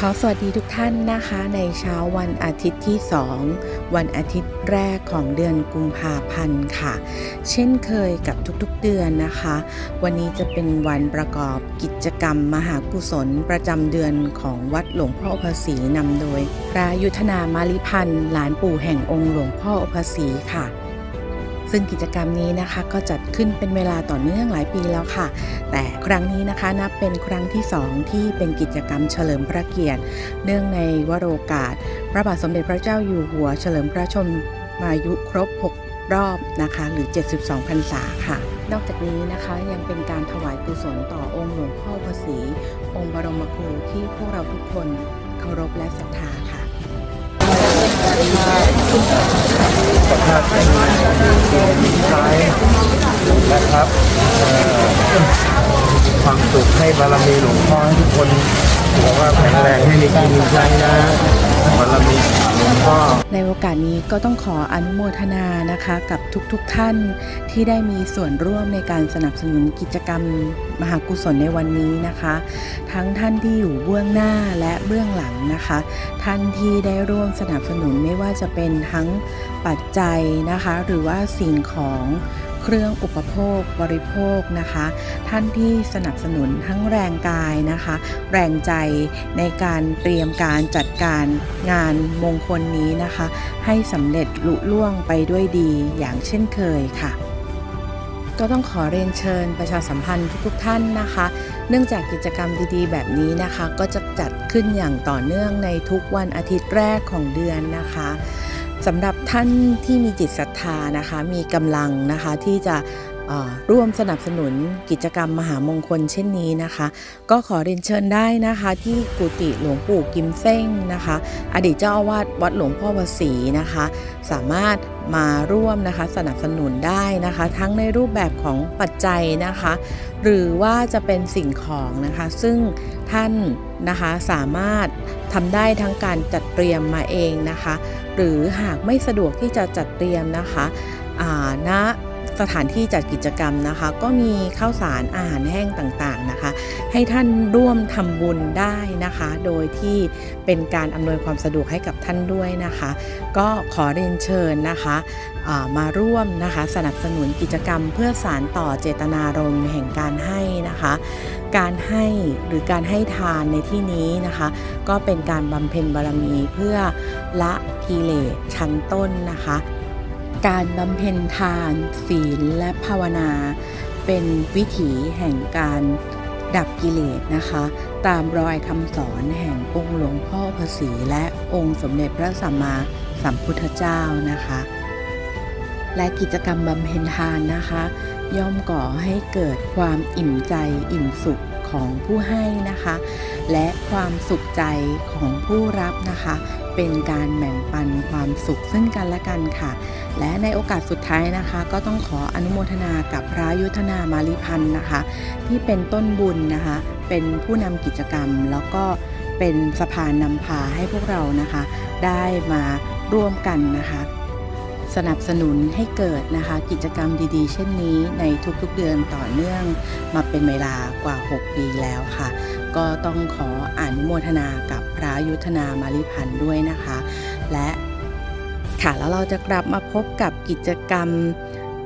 ขอสวัสดีทุกท่านนะคะในเช้าวันอาทิตย์ที่ 2 วันอาทิตย์แรกของเดือนกุมภาพันธ์ค่ะ เช่นเคยกับทุกๆเดือนนะคะ วันนี้จะเป็นวันประกอบกิจกรรมมหากุศลประจำเดือนของวัดหลวงพ่ออุปสีนำโดยพระยุทธนามาลิพันธ์หลานปู่แห่งองค์หลวงพ่ออุปสีค่ะ ซึ่งกิจกรรมนี้นะคะก็จัดขึ้นเป็นเวลาต่อเนื่องหลายปีแล้วค่ะ แต่ครั้งนี้นะคะนับเป็นครั้งที่ 2 ที่เป็นกิจกรรมเฉลิมพระเกียรติ เนื่องในวโรกาส พระบาทสมเด็จพระเจ้าอยู่หัว เฉลิมพระชนมายุครบ 6 รอบนะคะ หรือ 72พรรษาค่ะ นอกจากนี้นะคะยังเป็นการถวายกุศลต่อองค์หลวงพ่อพระศรีองค์บรมครูที่พวกเราทุกคนเคารพและศรัทธาค่ะ สภาพเป็นสุดท้ายนะครับความสุขให้บารมีหลวงพ่อให้ทุกคนบอกว่าแข็งแรงให้มีกินมีใช้นะ ในโอกาสนี้ก็ต้องขออนุโมทนานะคะ กับทุกๆทท่านที่ได้มีส่วนร่วมในการสนับสนุนกิจกรรมมหากุศลในวันนี้นะคะ ทั้งท่านที่อยู่เบื้องหน้าและเบื้องหลังนะคะ ท่านที่ได้ร่วมสนับสนุนไม่ว่าจะเป็นทั้งปัจจัยนะคะ หรือว่าสิ่งของ เครื่องอุปโภคบริโภคนะคะ ท่านที่สนับสนุนทั้งแรงกายนะคะ แรงใจในการเตรียมการจัดการงานมงคลนี้นะคะ ให้สำเร็จลุล่วงไปด้วยดีอย่างเช่นเคยค่ะก็ต้องขอเรียนเชิญประชาสัมพันธ์ทุกๆท่านนะคะ เนื่องจากกิจกรรมดีๆ แบบนี้นะคะ ก็จะจัดขึ้นอย่างต่อเนื่องในทุกวันอาทิตย์แรกของเดือนนะคะ สำหรับท่านที่มีจิตศรัทธานะคะมีกำลังนะคะที่จะร่วมสนับสนุนกิจกรรมมหามงคลเช่นนี้นะคะ ก็ขอเรียนเชิญได้นะคะที่กุฏิหลวงปู่กิมเซ้งนะคะ อดีตเจ้าอาวาสวัดหลวงพ่อวสีนะคะ สามารถมาร่วมนะคะสนับสนุนได้นะคะ ทั้งในรูปแบบของปัจจัยนะคะ หรือว่าจะเป็นสิ่งของนะคะ ซึ่งท่านนะคะสามารถ ทำได้ทั้งการจัดเตรียมมาเองนะคะ หรือหากไม่สะดวกที่จะจัดเตรียมนะคะอ่าณสถานที่จัดกิจกรรมนะคะ ก็มีข้าวสารอาหารแห้งต่างๆนะคะ ให้ท่านร่วมทำบุญได้นะคะ โดยที่เป็นการอำนวยความสะดวกให้กับท่านด้วยนะคะ ก็ขอเรียนเชิญนะคะามาร่วมนะคะสนับสนุนกิจกรรมเพื่อสารต่อเจตนารมณ์แห่งการให้นะคะ การให้หรือการให้ทานในที่นี้นะคะ ก็เป็นการบำเพ็ญบารมีเพื่อละกิเลสชั้นต้นนะคะ การบำเพ็ญทานศีลและภาวนา เป็นวิถีแห่งการดับกิเลสนะคะ ตามรอยคำสอนแห่งองค์หลวงพ่อพระศรีและองค์สมเด็จพระสัมมาสัมพุทธเจ้านะคะ และกิจกรรมบำเพ็ญทานนะคะ ย่อมก่อให้เกิดความอิ่มใจอิ่มสุขของผู้ให้นะคะ และความสุขใจของผู้รับนะคะ เป็นการแบ่งปันความสุขซึ่งกันและกันค่ะ และในโอกาสสุดท้ายนะคะ ก็ต้องขออนุโมทนากับพระยุทธนามาลิพันธ์นะคะ ที่เป็นต้นบุญนะคะ เป็นผู้นำกิจกรรม แล้วก็เป็นสะพานนำพาให้พวกเรานะคะ ได้มาร่วมกันนะคะ สนับสนุนให้เกิดนะคะกิจกรรมดีๆ เช่นนี้ในทุกๆเดือนต่อเนื่องมาเป็นเวลากว่า 6 ปีแล้วค่ะ ก็ต้องขออนุโมทนากับพระยุทธนามาริพันธ์ด้วยนะคะ และค่ะแล้วเราจะกลับมาพบกับกิจกรรม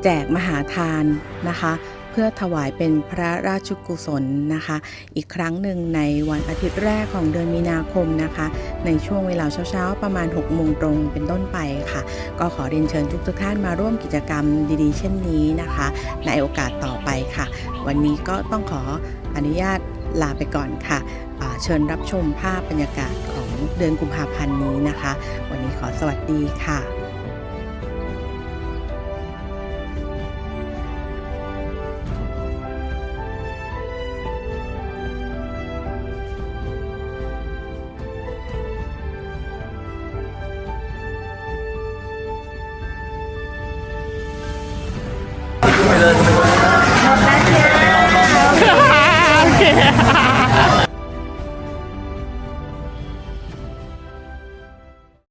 แจกมหาทานนะคะ เพื่อถวายเป็นพระราชกุศลนะคะ อีกครั้งหนึ่งในวันอาทิตย์แรกของเดือนมีนาคมนะคะ ในช่วงเวลาเช้าๆ ประมาณ6โมงตรงเป็นต้นไปค่ะ ก็ขอเรียนเชิญทุกท่านมาร่วมกิจกรรมดีๆ เช่นนี้นะคะ ในโอกาสต่อไปค่ะ วันนี้ก็ต้องขออนุญาตลาไปก่อนค่ะ เชิญรับชมภาพบรรยากาศของเดือนกุมภาพันธ์นี้นะคะ วันนี้ขอสวัสดีค่ะ โอเค